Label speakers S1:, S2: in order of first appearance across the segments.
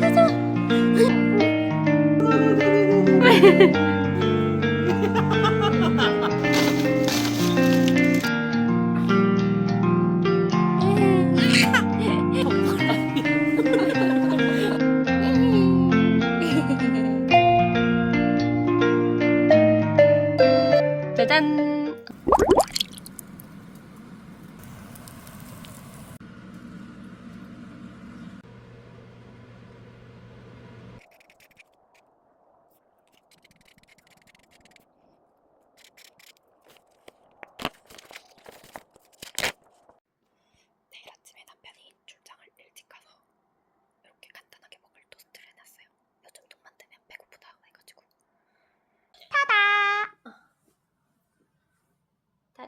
S1: 짜잔.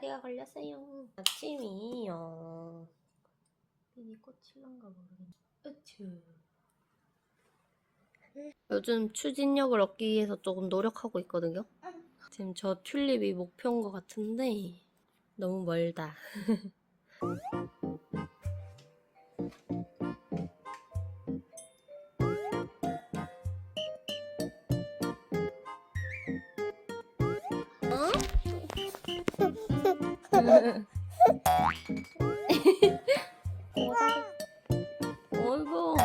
S1: 다리가 걸렸어요. 아침이요. 이니 꽂힐런가 모르겠네. 으츠. 요즘 추진력을 얻기 위해서 조금 노력하고 있거든요. 지금 저 튤립이 목표인 것 같은데 너무 멀다. 어이구.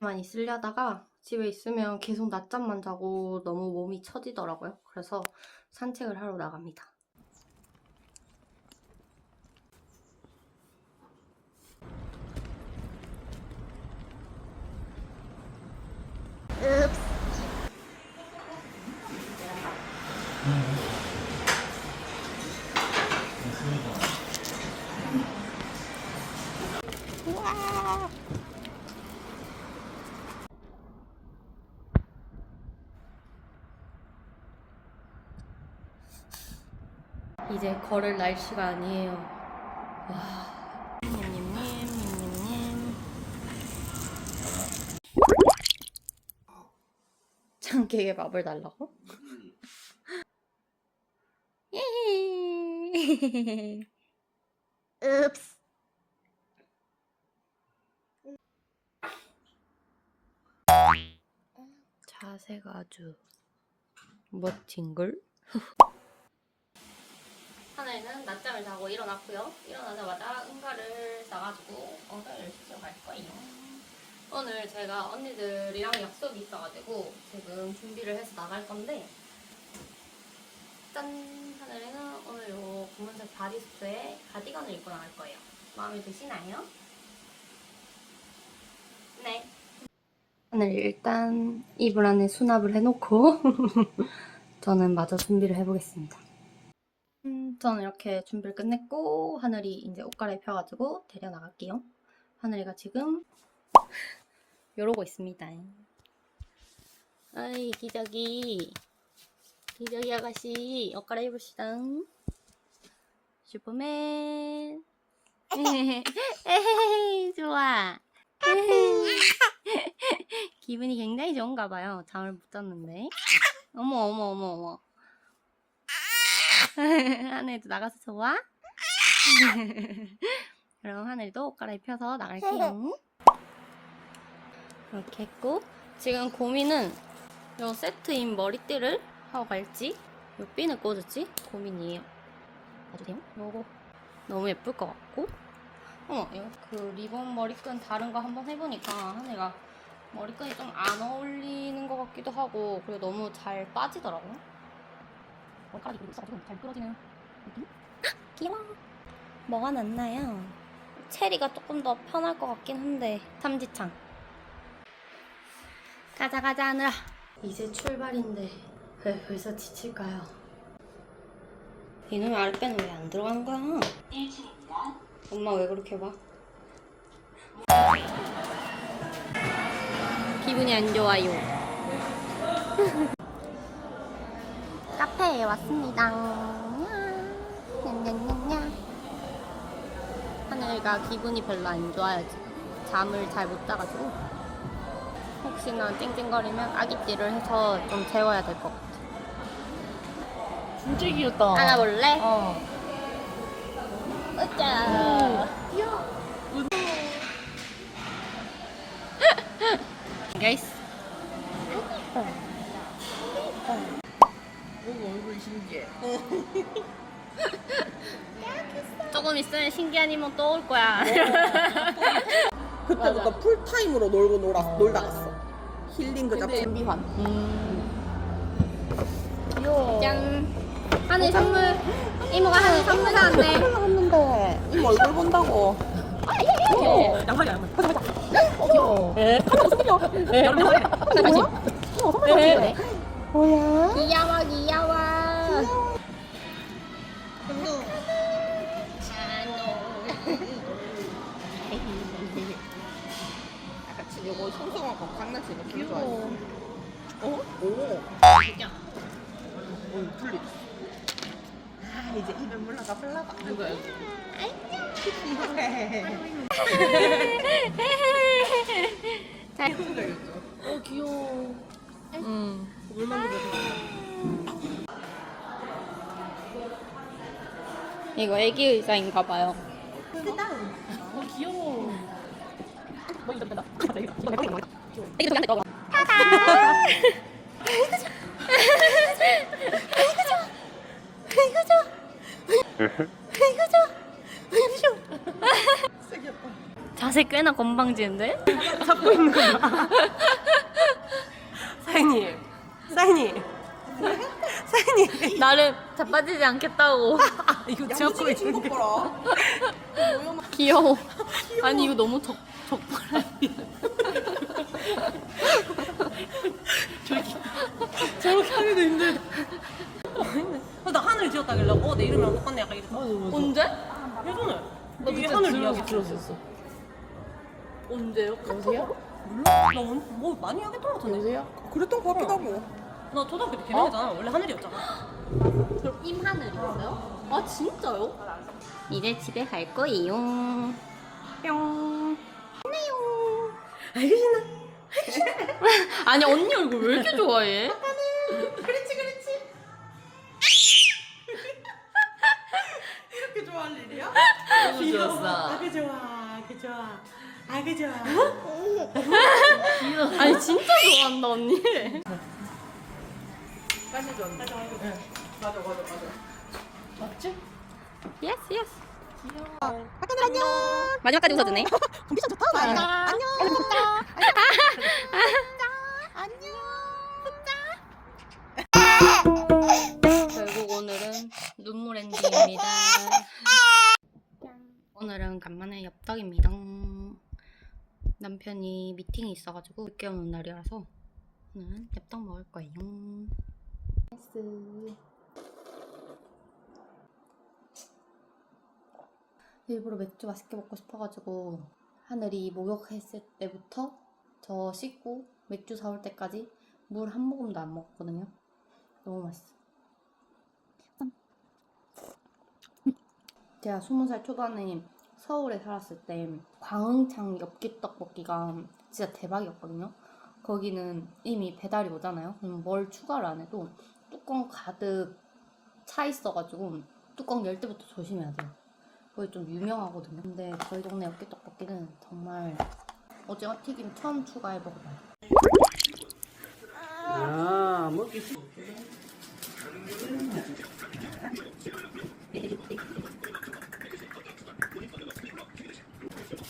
S1: 많이 쓰려다가 집에 있으면 계속 낮잠만 자고 너무 몸이 처지더라고요. 그래서 산책을 하러 나갑니다. 이제 걸을 날씨가 아니에요. 와. 참깨에 밥을 달라고? 읍스. 자세가 아주 멋진걸? 하늘이는 낮잠을 자고 일어났고요. 일어나자마자 응가를 싸가지고 엉덩이를 씻으러 갈 거예요. 오늘 제가 언니들이랑 약속이 있어가지고 지금 준비를 해서 나갈 건데 짠! 하늘이는 오늘 요 검은색 바디수트에 가디건을 입고 나갈 거예요. 마음에 드시나요? 네. 하늘 일단 이불 안에 수납을 해놓고 저는 마저 준비를 해보겠습니다. 음, 저는 이렇게 준비를 끝냈고 하늘이 이제 옷 갈아입혀가지고 데려 나갈게요. 하늘이가 지금 이러고 있습니다. 아이 기저귀 기저귀 아가씨 옷 갈아입읍시다. 슈퍼맨 에헤이 좋아. 기분이 굉장히 좋은가 봐요. 잠을 못 잤는데 어머 어머 어머 어머 하늘도 나가서 좋아? 그럼 하늘도 옷 갈아입혀서 나갈게요. 이렇게 했고 지금 고민은 요 세트인 머리띠를 하고 갈지 요 핀을 꽂을지 고민이에요. 봐주세요. 요거 너무 예쁠 것 같고 어머 이거 그 리본 머리끈 다른 거 한번 해보니까 하늘가 머리끈이 좀 안 어울리는 것 같기도 하고 그리고 너무 잘 빠지더라고요. 머리카락이 있어가지고 잘 부러지는 느낌? 귀여워. 뭐가 낫나요? 체리가 조금 더 편할 것 같긴 한데 삼지창. 가자 가자 하늘아. 이제 출발인데 왜 벌써 지칠까요? 이놈의 아랫배는 왜 안 들어가는 거야? 엄마 왜 그렇게 봐? 기분이 안 좋아요. 카페에 왔습니다. 냐냐냐냐. 하늘이가 기분이 별로 안 좋아요. 잠을 잘 못 자가지고. 혹시나 찡찡거리면 아기띠를 해서 좀 재워야 될 것 같아.
S2: 진짜 귀엽다.
S1: 안아볼래?
S2: 어.
S1: 짜. 가이스.
S2: 보고 얼굴이 신기해.
S1: 조금 있으면 신기한 이모 또 올 거야.
S2: 그때부터 풀타임으로 놀고 놀아, 놀다 갔어. 힐링 그 잡지.
S3: 준비환.
S2: 귀여워.
S1: 짠. 하늘 선물. 이모가 하늘 선물 사왔네.
S2: 올라갔는데 이 얼굴 본다고.
S1: 귀여워.
S2: 양말이 양말. 가자 가자. 귀여워. 에. 가자 가자 가자. 에. 여러분 뭐야?
S1: 네.
S2: 뭐야?
S1: 귀여워 귀여워.
S2: 강남치는 귀여워. 어? 오. 오, 풀리. 아, 이제 입에 물러가 불러가. 누가 여기?
S1: 잘.
S2: 어, 귀여워. 응. 물 만지고
S1: 이거 애기 의자인가 봐요.
S2: 어, 귀여워. 뭐 이거 된다.
S1: 애기 의자 거.
S2: 세겠다.
S1: 자세 꽤나 건방지는데?
S3: 잡고 있는 거야. 사장님. 사장님. 사장님.
S1: 나를 자빠지지 않겠다고.
S3: 이거
S2: 야,
S3: 잡고 있는.
S2: 뭐야,
S1: 귀여워. 아니 이거 너무 적 적발이야.
S3: 저렇게 하기도 힘들. 어, 나 하늘 지었다길래 어 내 이름이랑 똑같네 약간 이랬어.
S1: 언제?
S3: 예전에 이게
S1: 진짜
S3: 하늘
S1: 들어서
S3: 이야기 들었었어.
S1: 언제요?
S3: 여보세요? 몰라? 나 오늘 뭐 많이 하겠던 것 같은데. 여보세요?
S2: 그랬던 것 같기도 하고.
S3: 나 초등학교 때 개명했잖아. 원래 하늘이었잖아.
S1: 그럼 임하늘이었어요? 아 진짜요? 이제 집에 갈 거예요. 뿅.
S3: 알겠나?
S1: 아니 언니 얼굴 왜 이렇게 좋아해?
S2: 그렇지, 그렇지. 이렇게 좋아할 일이야?
S3: 너무 좋았어. 아그 좋아, 아그 좋아, 아그 좋아.
S1: 아니 진짜 좋아한다 언니.
S2: 빨리 좀. 맞아, 맞아. 응. 맞아.
S3: 맞지?
S1: 예스 예스.
S2: 아까들 안녕.
S1: 마지막까지 웃어주네.
S2: 컨디션 좋다. 안녕. 안녕.
S1: 결국 눈물 엔딩입니다. 오늘은 간만에 엽떡입니다. 남편이 미팅이 있어가지고 늦게 오는 날이라서 오늘은 엽떡 먹을 거예요. 일부러 맥주 맛있게 먹고 싶어가지고 하늘이 목욕했을 때부터 저 씻고 맥주 사올 때까지 물 한 모금도 안 먹었거든요. 너무 맛있어. 제가 20살 초반에 서울에 살았을 때 광흥창 엽기 떡볶이가 진짜 대박이었거든요. 거기는 이미 배달이 오잖아요. 그럼 뭘 추가를 안 해도 뚜껑 가득 차 있어가지고 뚜껑 열 때부터 조심해야 돼요. 거기 좀 유명하거든요. 근데 저희 동네 엽기 떡볶이는 정말 오징어 튀김 처음 추가해 먹어봐요.
S3: 아 먹기 싫.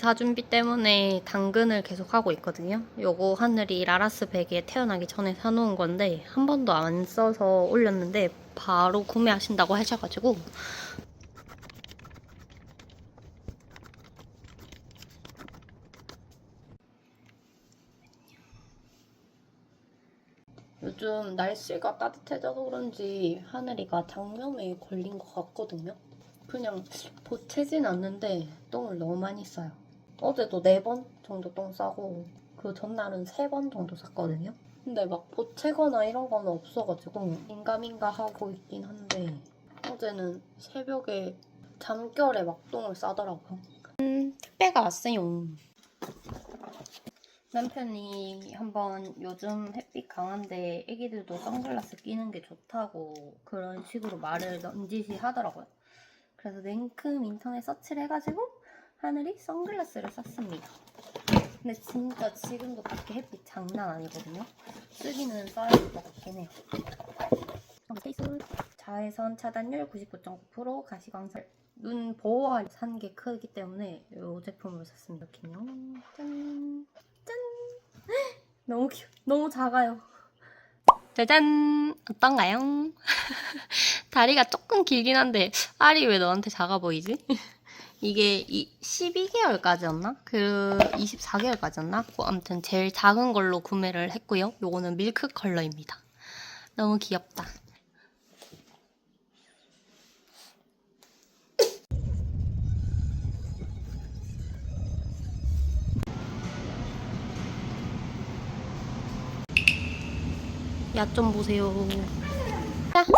S1: 이사 준비 때문에 당근을 계속 하고 있거든요. 요거 하늘이 라라스 베개에 태어나기 전에 사놓은 건데 한 번도 안 써서 올렸는데 바로 구매하신다고 하셔가지고 요즘 날씨가 따뜻해져서 그런지 하늘이가 장염에 걸린 것 같거든요. 그냥 보채진 않는데 똥을 너무 많이 싸요. 어제도 네 번 정도 똥 싸고 그 전날은 세 번 정도 쌌거든요. 근데 막 보채거나 이런 건 없어가지고 민가민가 하고 있긴 한데 어제는 새벽에 잠결에 막 똥을 싸더라고요. 음, 택배가 왔어요. 남편이 한번 요즘 햇빛 강한데 애기들도 선글라스 끼는 게 좋다고 그런 식으로 말을 넌지시 하더라고요. 그래서 냉큼 인터넷 서치를 해가지고 하늘이 선글라스를 샀습니다. 근데 진짜 지금도 밖에 햇빛 장난 아니거든요. 쓰기는 써야 될 것 같긴 해요. 스테이스 자외선 차단율 99.9% 가시광선 눈 보호할 산 게 크기 때문에 이 제품을 샀습니다. 이렇게요. 짠. 짠. 너무 귀여. 너무 작아요. 짜잔. 어떤가요? 다리가 조금 길긴 한데 알이 왜 너한테 작아 보이지? 이게 이 12개월까지였나? 그 24개월까지였나? 그 아무튼 제일 작은 걸로 구매를 했고요. 요거는 밀크 컬러입니다. 너무 귀엽다. 야 좀 보세요. 자.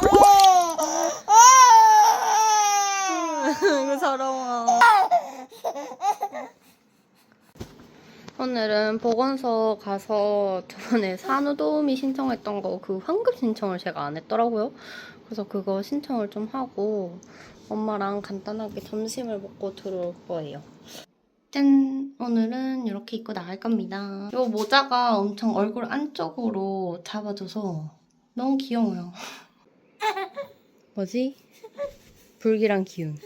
S1: 이거 서러워. 오늘은 보건소 가서 저번에 산후도우미 신청했던 거 그 환급 신청을 제가 안 했더라고요. 그래서 그거 신청을 좀 하고 엄마랑 간단하게 점심을 먹고 들어올 거예요. 짠! 오늘은 이렇게 입고 나갈 겁니다. 이 모자가 엄청 얼굴 안쪽으로 잡아줘서 너무 귀여워요. 뭐지? 불길한 기운.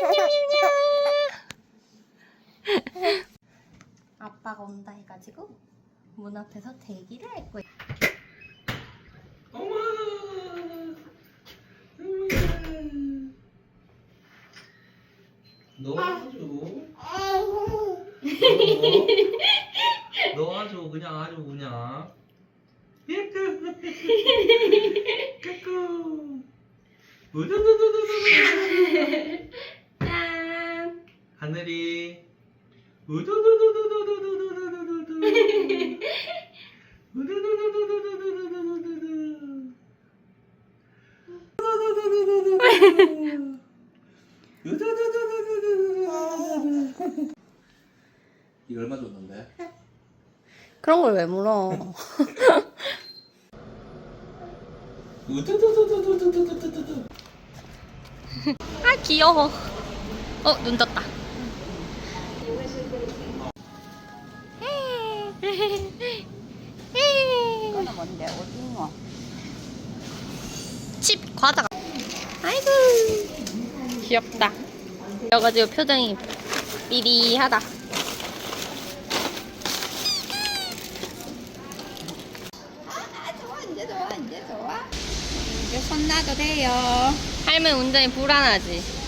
S1: 냠냠냠냠냠! 아빠가 온다 해가지고 문 앞에서 대기를 할 거예요.
S4: 넣어줘. 넣어줘 그냥 아주 그냥. 예쁘. 까꾸. 우두두두두두두.
S1: 짠!
S4: 하늘이. 우두두두두두두두두두두. 우두두두두두두두두두두. 우두두두두두두두두. 우두두두두두두두두. 이거 얼마 줬는데?
S1: 그런 걸 왜 물어? 아 귀여워. 어, 눈 떴다.
S2: 이거는 뭔데? 오징어.
S1: 칩 과자가. 아이고 귀엽다. 여가지고 표정이 삐리하다.
S2: 아 좋아 이제 좋아 이제 좋아. 이제 손 놔도 돼요.
S1: 할머니 운전이 불안하지.